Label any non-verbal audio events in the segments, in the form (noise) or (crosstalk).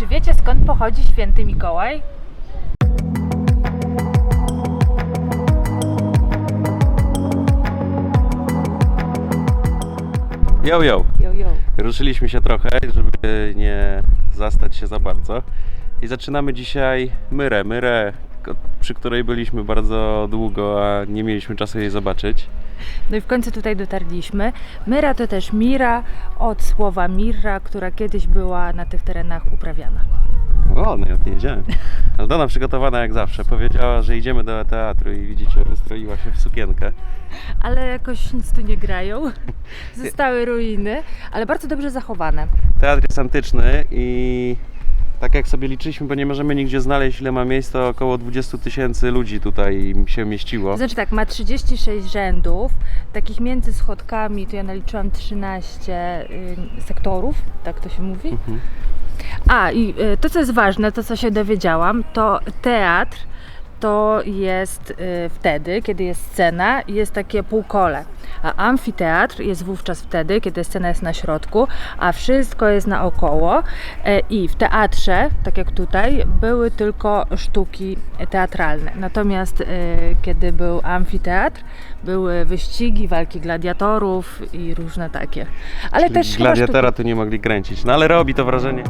Czy wiecie skąd pochodzi święty Mikołaj? Yo, yo. Ruszyliśmy się trochę, żeby nie zastać się za bardzo. I zaczynamy dzisiaj Myrę. Myrę, przy której byliśmy bardzo długo, a nie mieliśmy czasu jej zobaczyć. No i w końcu tutaj dotarliśmy. Myra to też mira od słowa mirra, która kiedyś była na tych terenach uprawiana. O, no ja nie wiedziałem. Aldona przygotowana jak zawsze. Powiedziała, że idziemy do teatru i widzicie, wystroiła się w sukienkę. Ale jakoś nic tu nie grają. (laughs) Zostały ruiny, ale bardzo dobrze zachowane. Teatr jest antyczny i tak jak sobie liczyliśmy, bo nie możemy nigdzie znaleźć ile ma miejsc, to około 20 tysięcy ludzi tutaj się mieściło. Znaczy tak, ma 36 rzędów, takich między schodkami, to ja naliczyłam 13 y, sektorów, tak to się mówi. Mhm. A i y, to, co jest ważne, to co się dowiedziałam, to teatr to jest y, wtedy, kiedy jest scena i jest takie półkole. A amfiteatr jest wówczas wtedy, kiedy scena jest na środku, a wszystko jest naokoło. E, I w teatrze, tak jak tutaj, były tylko sztuki teatralne. Natomiast y, kiedy był amfiteatr, były wyścigi, walki gladiatorów i różne takie. Ale Czyli też gladiatora sztuki... tu nie mogli kręcić. No ale robi to wrażenie.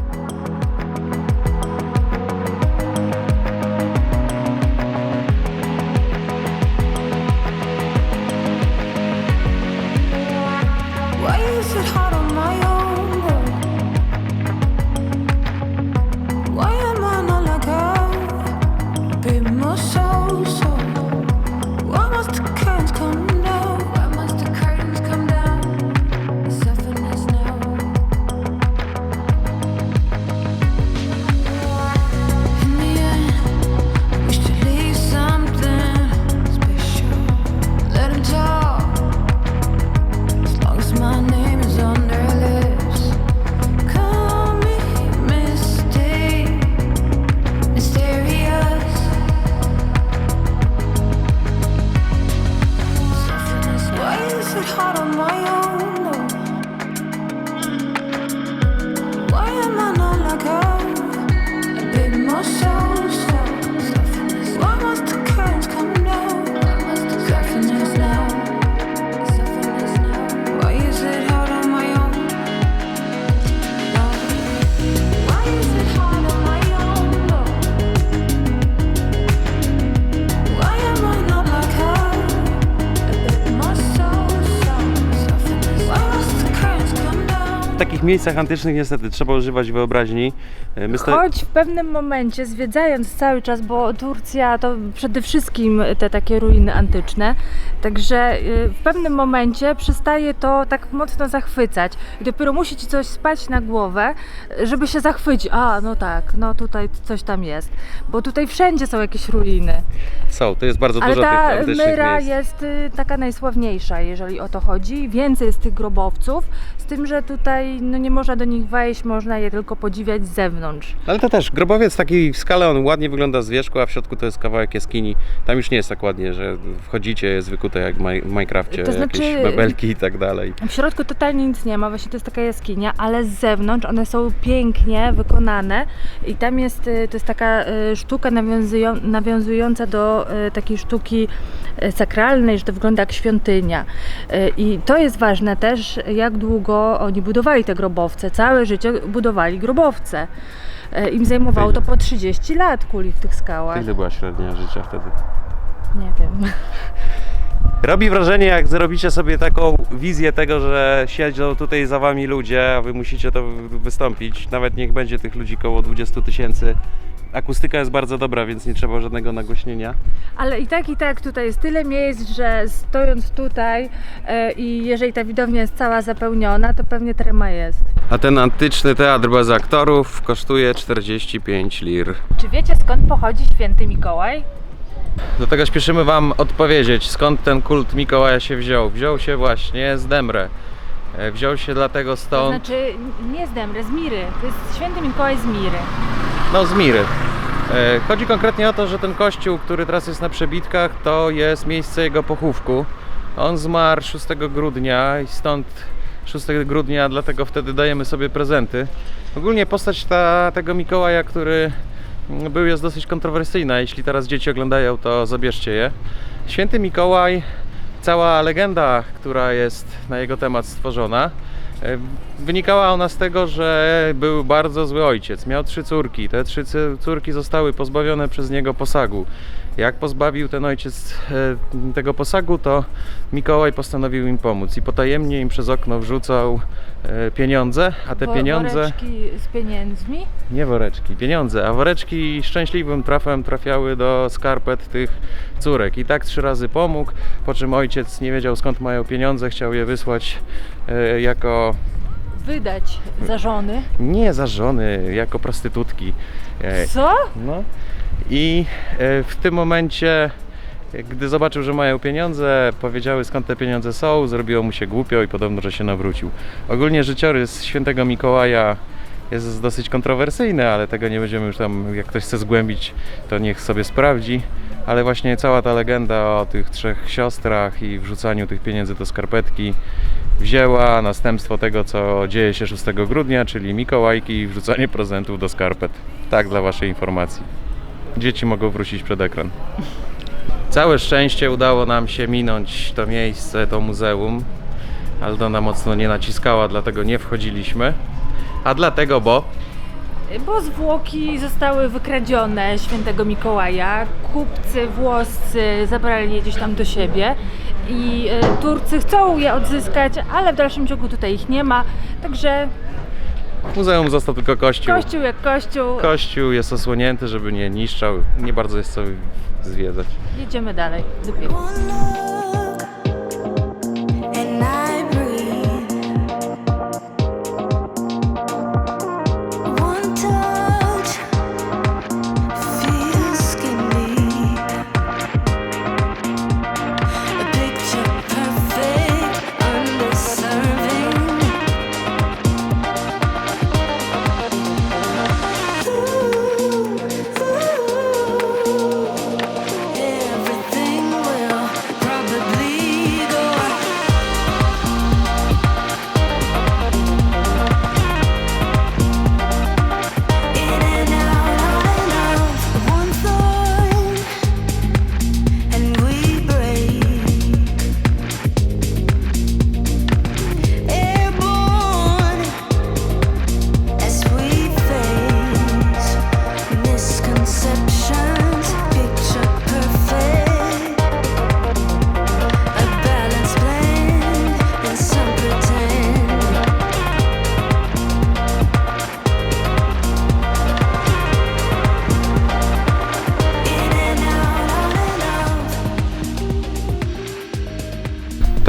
Takich miejscach antycznych niestety trzeba używać wyobraźni. E, My sto... Choć w pewnym momencie, zwiedzając cały czas, bo Turcja to przede wszystkim te takie ruiny antyczne, także y, w pewnym momencie przestaje to tak mocno zachwycać i dopiero musi ci coś spać na głowę, żeby się zachwycić. A, no tak, no tutaj coś tam jest, bo tutaj wszędzie są jakieś ruiny. Są, to jest bardzo Ale dużo tych ta antycznych myra miejsc. jest y, taka najsławniejsza, jeżeli o to chodzi. Więcej jest tych grobowców, tym, że tutaj no, nie można do nich wejść, można je tylko podziwiać z zewnątrz. Ale to też, grobowiec taki w skale, on ładnie wygląda z wierzchu, a w środku to jest kawałek jaskini. Tam już nie jest tak ładnie, że wchodzicie, jest wykute jak w Maj- Minecrafcie, To znaczy- jakieś mebelki i tak dalej. W środku totalnie nic nie ma, właśnie to jest taka jaskinia, ale z zewnątrz one są pięknie wykonane i tam jest, y, to jest taka y, sztuka nawiązują, nawiązująca do y, takiej sztuki y, sakralnej, że to wygląda jak świątynia. Y, I to jest ważne też, jak długo oni budowali te grobowce. Całe życie budowali grobowce. Y, Im zajmowało to po 30 lat kuli w tych skałach. Ile była średnia życia wtedy? Nie wiem. (laughs) Robi wrażenie, jak zrobicie sobie taką wizję tego, że siedzą tutaj za wami ludzie, a wy musicie to wy- wystąpić. Nawet niech będzie tych ludzi około 20 tysięcy. Akustyka jest bardzo dobra, więc nie trzeba żadnego nagłośnienia. Ale i tak, i tak tutaj jest tyle miejsc, że stojąc tutaj e, i jeżeli ta widownia jest cała zapełniona, to pewnie trema jest. A ten antyczny teatr bez aktorów kosztuje 45 lir. Czy wiecie skąd pochodzi święty Mikołaj? Dlatego śpieszymy Wam odpowiedzieć, skąd ten kult Mikołaja się wziął. Wziął się właśnie z Demre. E, Wziął się dlatego To stąd, znaczy nie z Dębry, z Miry. To jest święty Mikołaj z Miry. no z Miry. E, Chodzi konkretnie o to, że ten kościół, który teraz jest na przebitkach, to jest miejsce jego pochówku. On zmarł 6 grudnia i stąd 6 grudnia, dlatego wtedy dajemy sobie prezenty. Ogólnie postać ta, tego Mikołaja, który był, jest dosyć kontrowersyjna. Jeśli teraz dzieci oglądają, to zabierzcie je. Święty Mikołaj, cała legenda, która jest na jego temat stworzona, wynikała ona z tego, że był bardzo zły ojciec. Miał trzy córki. Te trzy córki zostały pozbawione przez niego posagu. Jak pozbawił ten ojciec e, tego posagu, to Mikołaj postanowił im pomóc i potajemnie im przez okno wrzucał e, pieniądze, a te Wo- pieniądze. Woreczki z pieniędzmi. Nie woreczki, pieniądze, a woreczki szczęśliwym trafem trafiały do skarpet tych córek. I tak trzy razy pomógł, po czym ojciec nie wiedział skąd mają pieniądze, chciał je wysłać e, jako Wydać za żony. nie za żony, jako prostytutki. Co? no i e, w tym momencie, gdy zobaczył, że mają pieniądze, powiedziały skąd te pieniądze są, zrobiło mu się głupio i podobno, że się nawrócił. Ogólnie życiorys świętego Mikołaja jest dosyć kontrowersyjny, ale tego nie będziemy już tam, jak ktoś chce zgłębić, to niech sobie sprawdzi. Ale właśnie cała ta legenda o tych trzech siostrach i wrzucaniu tych pieniędzy do skarpetki wzięła następstwo tego, co dzieje się 6 grudnia, czyli Mikołajki i wrzucanie prezentów do skarpet. Tak dla Waszej informacji. Dzieci mogą wrócić przed ekran. Całe szczęście udało nam się minąć to miejsce, to muzeum. Aldona mocno nie naciskała, dlatego nie wchodziliśmy. A dlatego, bo Bo zwłoki zostały wykradzione świętego Mikołaja. Kupcy włoscy zabrali je gdzieś tam do siebie i e, Turcy chcą je odzyskać, ale w dalszym ciągu tutaj ich nie ma. Także w muzeum został tylko kościół. kościół jak kościół. Kościół jest osłonięty, żeby nie niszczał. Nie bardzo jest co zwiedzać. Jedziemy dalej. Dopiero.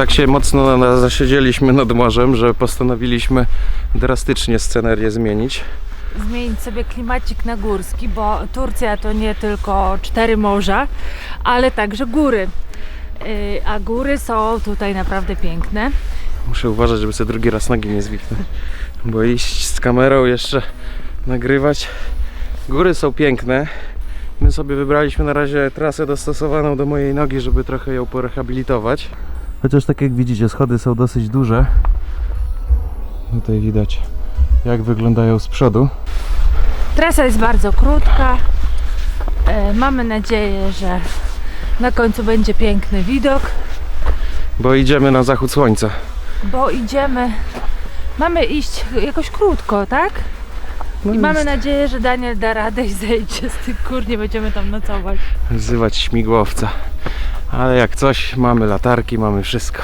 Tak się mocno na- zasiedzieliśmy nad morzem, że postanowiliśmy drastycznie scenerię zmienić. Zmienić sobie klimacik na górski, bo Turcja to nie tylko cztery morza, ale także góry. Yy, A góry są tutaj naprawdę piękne. Muszę uważać, żeby sobie drugi raz nogi nie zwichnąć. Bo iść z kamerą jeszcze nagrywać. Góry są piękne. My sobie wybraliśmy na razie trasę dostosowaną do mojej nogi, żeby trochę ją porehabilitować. Chociaż tak jak widzicie, schody są dosyć duże. Tutaj widać jak wyglądają z przodu. Trasa jest bardzo krótka. E, Mamy nadzieję, że na końcu będzie piękny widok, Bo idziemy na zachód słońca. bo idziemy. Mamy iść jakoś krótko, tak? No I mamy jest. nadzieję, że Daniel da radę i zejdzie z tych gór, nie będziemy tam nocować. wzywać śmigłowca. Ale jak coś, mamy latarki, mamy wszystko.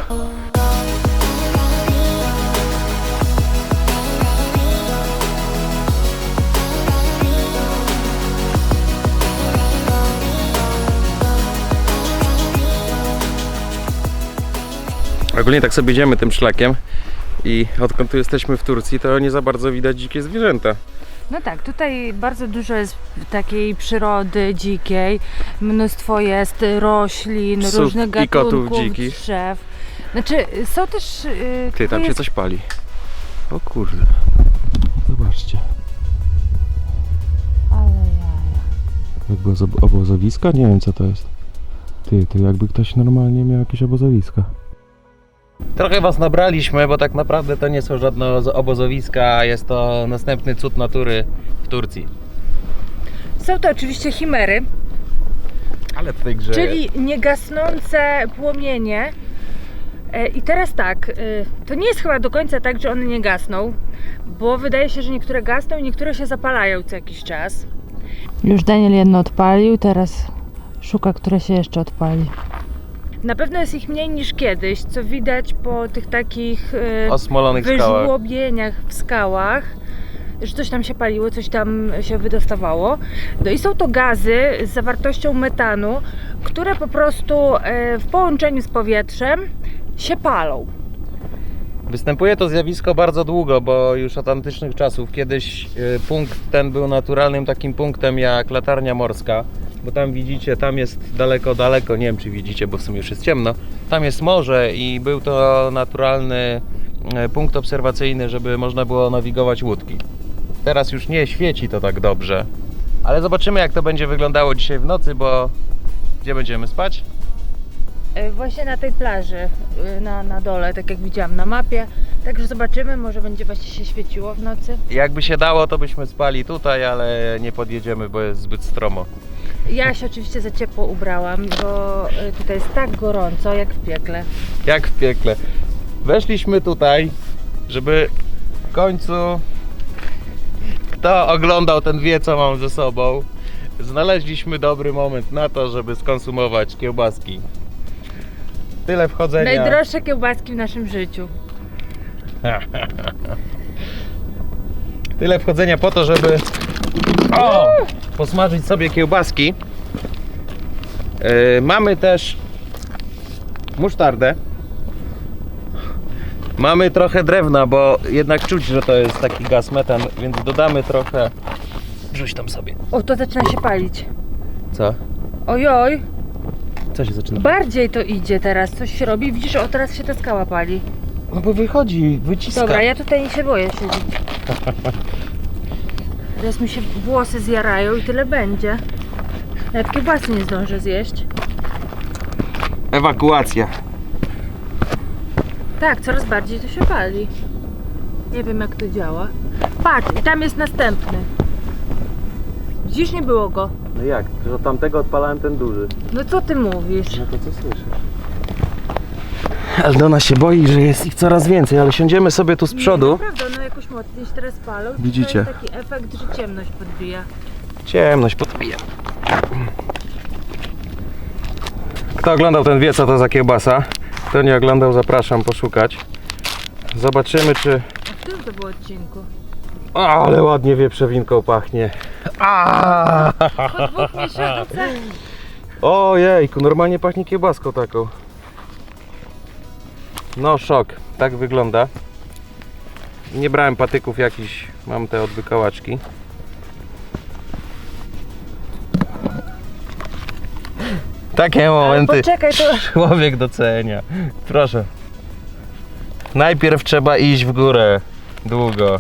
Ogólnie tak sobie idziemy tym szlakiem i odkąd tu jesteśmy w Turcji, to nie za bardzo widać dzikie zwierzęta. No tak, tutaj bardzo dużo jest takiej przyrody dzikiej, mnóstwo jest roślin, Psów różnych i kotów gatunków dzikich. drzew. Znaczy, są też... Yy, Ty, tam się jest- coś pali. O kurde. Zobaczcie. Ale jaja. Jakby ozo- obozowiska? Nie wiem co to jest. Ty, to jakby ktoś normalnie miał jakieś obozowiska. Trochę was nabraliśmy, bo tak naprawdę to nie są żadne obozowiska, jest to następny cud natury w Turcji. Są to oczywiście chimery, Ale tutaj grzeje. czyli niegasnące płomienie. E, I teraz tak, e, to nie jest chyba do końca tak, że one nie gasną, bo wydaje się, że niektóre gasną i niektóre się zapalają co jakiś czas. Już Daniel jedno odpalił, teraz szuka, które się jeszcze odpali. Na pewno jest ich mniej niż kiedyś, co widać po tych takich e, Osmolonych wyżłobieniach w skałach, że coś tam się paliło, coś tam się wydostawało. No i są to gazy z zawartością metanu, które po prostu e, w połączeniu z powietrzem się palą. Występuje to zjawisko bardzo długo, bo już od antycznych czasów. Kiedyś y, punkt ten był naturalnym takim punktem jak latarnia morska, bo tam widzicie, tam jest daleko, daleko, nie wiem czy widzicie, bo w sumie już jest ciemno, tam jest morze i był to naturalny y, punkt obserwacyjny, żeby można było nawigować łódki. Teraz już nie świeci to tak dobrze, ale zobaczymy jak to będzie wyglądało dzisiaj w nocy, bo gdzie będziemy spać? E, Właśnie na tej plaży, e, na, na dole, tak jak widziałam na mapie. Także zobaczymy, może będzie właśnie się świeciło w nocy. Jakby się dało, to byśmy spali tutaj, ale nie podjedziemy, bo jest zbyt stromo. Ja się oczywiście za ciepło ubrałam, bo e, tutaj jest tak gorąco, jak w piekle. Jak w piekle. Weszliśmy tutaj, żeby w końcu kto oglądał, ten wie co mam ze sobą. Znaleźliśmy dobry moment na to, żeby skonsumować kiełbaski. Tyle wchodzenia. Najdroższe kiełbaski w naszym życiu. (laughs) Tyle wchodzenia po to, żeby o, posmażyć sobie kiełbaski. Yy, mamy też musztardę. Mamy trochę drewna, bo jednak czuć, że to jest taki gaz metan, więc dodamy trochę. Rzuć tam sobie. O, to zaczyna się palić. Co? Ojoj, Co się zaczyna? bardziej to idzie teraz, coś się robi. Widzisz, o teraz się ta skała pali. No bo wychodzi, wyciska. Dobra, ja tutaj się boję siedzieć. (laughs) Teraz mi się włosy zjarają i tyle będzie. Nawet kiełbasy nie zdążę zjeść. Ewakuacja. Tak, coraz bardziej to się pali. Nie wiem jak to działa. Patrz, i tam jest następny. Dziś nie było go. No jak? Że od tamtego odpalałem ten duży. No co ty mówisz? No to co słyszysz? Aldona się boi, że jest ich coraz więcej, ale siądziemy sobie tu z przodu. Naprawdę, one jakoś mocniej się teraz palą. To Widzicie? jest taki efekt, że ciemność podbija. Ciemność podbija. Kto oglądał ten wie co to za kiełbasa. Kto nie oglądał zapraszam poszukać. Zobaczymy czy... A w którym to było odcinku? Ale ładnie wieprzowinką pachnie. A! Po dwóch miesiącach? Ojejku, normalnie pachnie kiełbaską taką. No szok, tak wygląda. Nie brałem patyków jakiś, mam te odwykałaczki. Takie momenty Poczekaj, to... (laughs) człowiek docenia. Proszę. Najpierw trzeba iść w górę. Długo.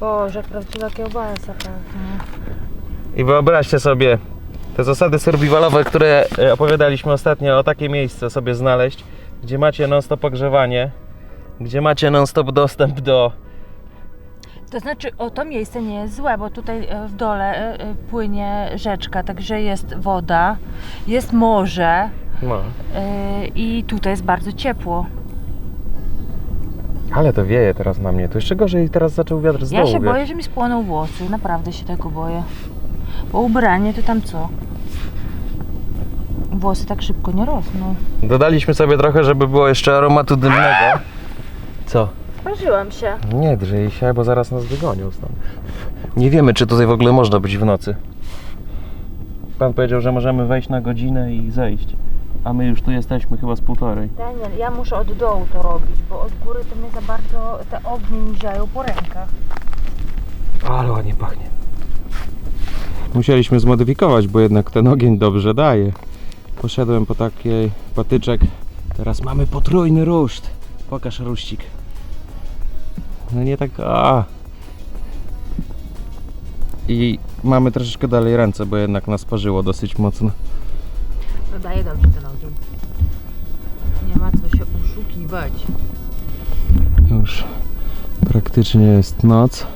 Boże, jak prawdziwa kiełbasa pachnie. I wyobraźcie sobie te zasady survivalowe, które e, opowiadaliśmy ostatnio, o takie miejsce sobie znaleźć, gdzie macie non-stop ogrzewanie, gdzie macie non-stop dostęp do... To znaczy, o to miejsce nie jest złe, bo tutaj e, w dole e, e, płynie rzeczka, także jest woda, jest morze No. i tutaj jest bardzo ciepło. Ale to wieje teraz na mnie. To jeszcze gorzej teraz zaczął wiatr z Ja dołu się wiać. boję, że mi spłoną włosy, naprawdę się tego boję. Bo ubranie to tam co? Włosy tak szybko nie rosną. Dodaliśmy sobie trochę, żeby było jeszcze aromatu dymnego. Co? Parzyłam się. Nie drzyj się, bo zaraz nas wygonią stąd. Nie wiemy, czy tutaj w ogóle można być w nocy. Pan powiedział, że możemy wejść na godzinę i zejść. A my już tu jesteśmy chyba z półtorej. Daniel, ja muszę od dołu to robić, bo od góry to mnie za bardzo te ognie mi ziają po rękach. Ale ładnie pachnie. Musieliśmy zmodyfikować, bo jednak ten ogień dobrze daje. Poszedłem po takiej patyczek. Teraz mamy potrójny ruszt. Pokaż ruścik. No nie tak. A. I mamy troszeczkę dalej ręce, bo jednak nas parzyło dosyć mocno. No daje dobrze ten ogień. Nie ma co się oszukiwać. Już praktycznie jest noc.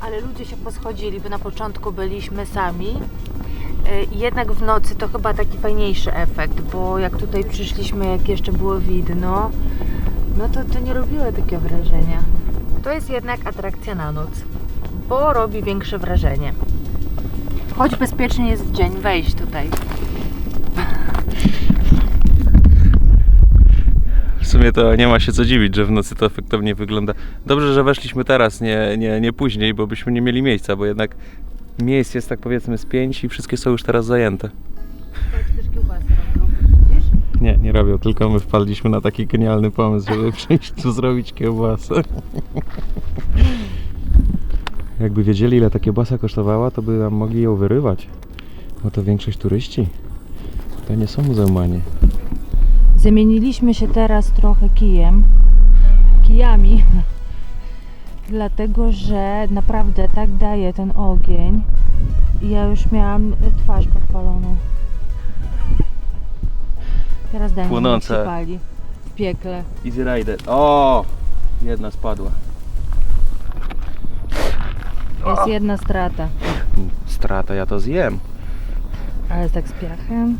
Ale ludzie się poschodzili, bo na początku byliśmy sami. Y, Jednak w nocy to chyba taki fajniejszy efekt, bo jak tutaj przyszliśmy, jak jeszcze było widno, no to to nie robiło takiego wrażenia. To jest jednak atrakcja na noc, bo robi większe wrażenie. Choć bezpiecznie jest w dzień wejść tutaj. W sumie to nie ma się co dziwić, że w nocy to efektownie wygląda. Dobrze, że weszliśmy teraz, nie, nie, nie później, bo byśmy nie mieli miejsca, bo jednak miejsc jest tak powiedzmy z pięć i wszystkie są już teraz zajęte. Nie, nie robią, tylko my wpadliśmy na taki genialny pomysł, żeby przyjść tu zrobić kiełbasę. Jakby wiedzieli ile ta kiełbasa kosztowała, to by nam mogli ją wyrywać. Bo to większość turyści. To nie są muzeumanie. Zamieniliśmy się teraz trochę kijem, kijami, dlatego że naprawdę tak daje ten ogień. Ja już miałam twarz podpaloną. Teraz daj mi Płonące. się pali w piekle. Easy Rider. O! Jedna spadła. Jest jedna strata, Strata, ja to zjem. ale tak z piachem.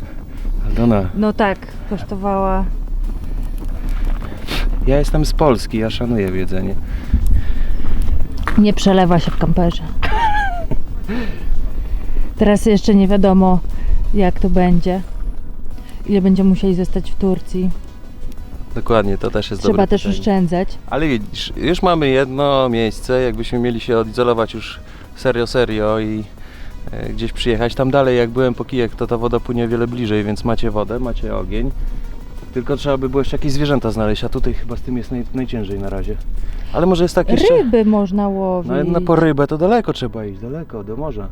Aldona, No tak, kosztowała. ja jestem z Polski, ja szanuję jedzenie. Nie przelewa się w kamperze. Teraz jeszcze nie wiadomo, jak to będzie. Ile będziemy musieli zostać w Turcji. Dokładnie, to też jest Trzeba dobre też pytanie. oszczędzać. Ale widzisz, już mamy jedno miejsce, jakbyśmy mieli się odizolować już serio, serio i e, gdzieś przyjechać. Tam dalej, jak byłem po kijek, to ta woda płynie o wiele bliżej, więc macie wodę, macie ogień. Tylko trzeba by było jeszcze jakieś zwierzęta znaleźć, a tutaj chyba z tym jest naj, najciężej na razie. Ale może jest tak jeszcze... Ryby można łowić. No na po rybę to daleko trzeba iść, daleko, do morza.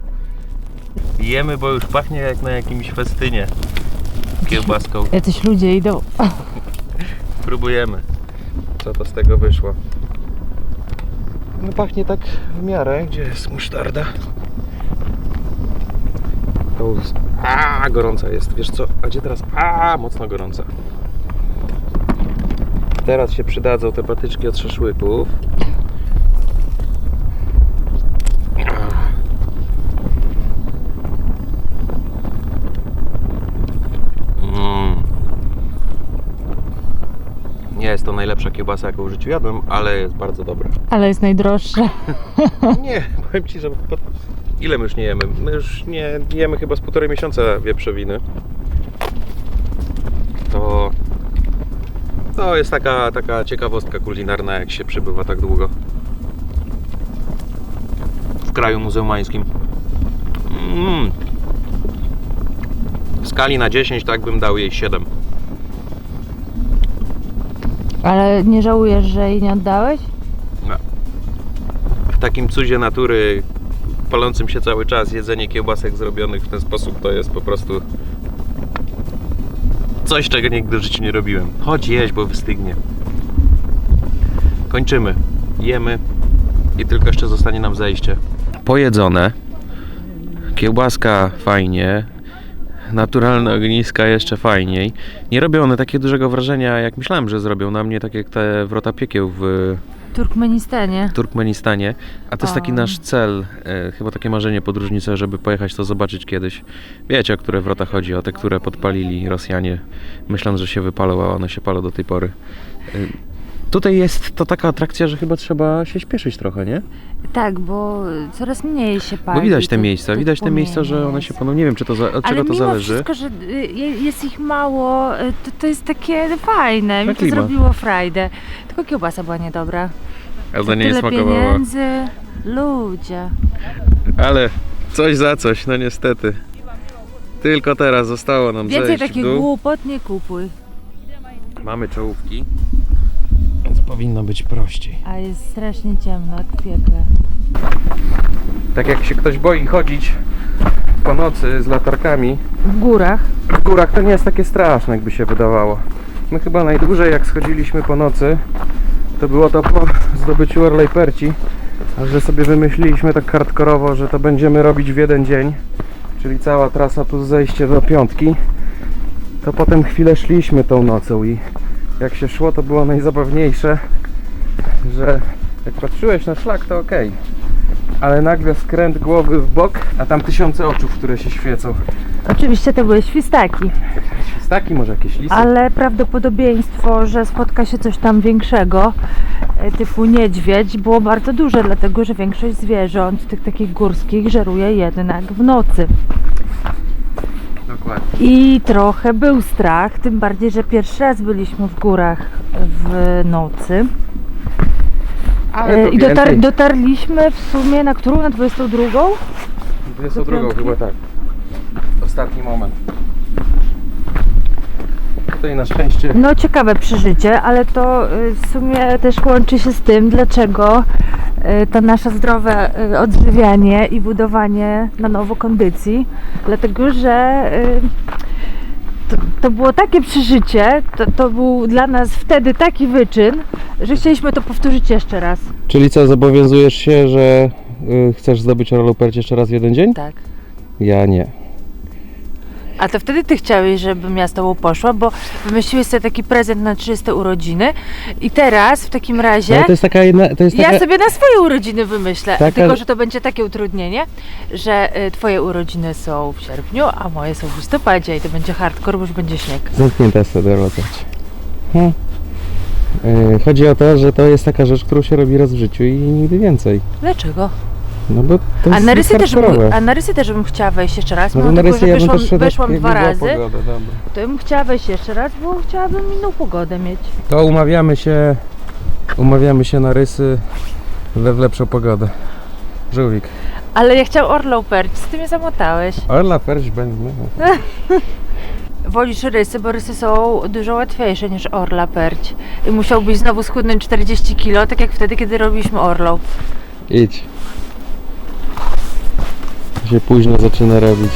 Jemy, bo już pachnie jak na jakimś festynie. Kiełbaską. (laughs) Jacyś ludzie idą. Próbujemy, co to z tego wyszło. No pachnie tak w miarę. Gdzie jest musztarda? A gorąca jest. Wiesz co? A gdzie teraz? A mocno gorąca. Teraz się przydadzą te patyczki od szaszłyków. Mm. Nie jest to najlepsza kiełbasa, jaką w życiu jadłem, ale jest bardzo dobra. Ale jest najdroższa. (laughs) Nie, powiem Ci, że po... ile my już nie jemy? My już nie jemy chyba z półtorej miesiąca wieprzowiny. To... To jest taka, taka ciekawostka kulinarna, jak się przebywa tak długo. W kraju muzułmańskim. Mm. W skali na 10 tak bym dał jej 7. Ale nie żałujesz, że jej nie oddałeś? w takim cudzie natury, palącym się cały czas, jedzenie kiełbasek zrobionych w ten sposób to jest po prostu coś, czego nigdy w życiu nie robiłem. Chodź jeść, bo wystygnie. Kończymy. Jemy i tylko jeszcze zostanie nam zejście. Pojedzone. Kiełbaska fajnie. Naturalne ogniska jeszcze fajniej. Nie robią one takiego dużego wrażenia, jak myślałem, że zrobią na mnie, tak jak te wrota piekieł w Turkmenistanie. Turkmenistanie. A to jest taki nasz cel, e, chyba takie marzenie podróżnicze, żeby pojechać to zobaczyć kiedyś. Wiecie, o które wrota chodzi, o te, które podpalili Rosjanie, myśląc, że się wypalą, a one się palą do tej pory. E, Tutaj jest to taka atrakcja, że chyba trzeba się śpieszyć trochę, nie? Tak, bo coraz mniej się pali. Bo widać te tych- miejsca, tych widać te miejsca, że one się palą. Nie wiem, czy to za, od Ale czego to mimo zależy. wszystko, że y, je- jest ich mało, y, to, to jest takie fajne. Mi to klimat. zrobiło frajdę. Tylko kiełbasa była niedobra. Ale nie Tyle pieniędzy. Ludzie. Ale coś za coś, no niestety. Tylko teraz zostało nam Więcej takich głupot nie kupuj. Mamy czołówki, powinno być prościej. A jest strasznie ciemno, jak w piekle. Tak jak się ktoś boi chodzić po nocy z latarkami W górach. w górach, to nie jest takie straszne, jakby się wydawało. My chyba najdłużej jak schodziliśmy po nocy, to było to po zdobyciu Orlej Perci, a że sobie wymyśliliśmy tak hardkorowo, że to będziemy robić w jeden dzień, czyli cała trasa plus zejście do piątki, to potem chwilę szliśmy tą nocą i jak się szło, to było najzabawniejsze, że jak patrzyłeś na szlak, to ok. Ale nagle skręt głowy w bok, a tam tysiące oczów, które się świecą. Oczywiście to były świstaki, Świstaki, może jakieś lisy? ale prawdopodobieństwo, że spotka się coś tam większego, e, typu niedźwiedź, było bardzo duże, dlatego że większość zwierząt, tych takich górskich, żeruje jednak w nocy. Dokładnie. I trochę był strach, tym bardziej, że pierwszy raz byliśmy w górach w nocy. Ale E, I dotar dotarliśmy w sumie na którą? Na 22? 22 do piątki. chyba tak. Ostatni moment. Tutaj na szczęście No ciekawe przeżycie, ale to y, w sumie też łączy się z tym, dlaczego to nasze zdrowe y, odżywianie i budowanie na nowo kondycji, dlatego że y, to, to było takie przeżycie, to, to był dla nas wtedy taki wyczyn, że chcieliśmy to powtórzyć jeszcze raz. Czyli co, zobowiązujesz się, że y, chcesz zdobyć Perć jeszcze raz w jeden dzień? Tak. Ja nie. A to wtedy ty chciałeś, żebym ja z tobą poszła, bo wymyśliłeś sobie taki prezent na 30 urodziny i teraz w takim razie... Ale to jest taka jedna, to jest taka... Ja sobie na swoje urodziny wymyślę, Taka- tylko że to będzie takie utrudnienie, że y, twoje urodziny są w sierpniu, a moje są w listopadzie i to będzie hardcore, bo już będzie śnieg. Zamknięta Orlo Perć. Hmm. Y, Chodzi o to, że to jest taka rzecz, którą się robi raz w życiu i nigdy więcej. Dlaczego? No bo to A jest na, rysy też bym, hardkorowe. a na rysy też bym chciała wejść jeszcze raz, No to mimo na tego, rysy że ja bym wyszłam, też szedł, weszłam jakby dwa była razy, pogoda, dobra. to bym chciała wejść jeszcze raz, bo chciałabym inną pogodę mieć. To umawiamy się, umawiamy się na rysy we w lepszą pogodę. Żółwik. Ale ja chciałam orlow perć, z tym mnie zamotałeś. Orla perć będzie. (laughs) Wolisz rysy, bo rysy są dużo łatwiejsze niż orla perć. I musiałbyś znowu schudnąć 40 kg, tak jak wtedy, kiedy robiliśmy orlow. Idź. Się późno zaczyna robić.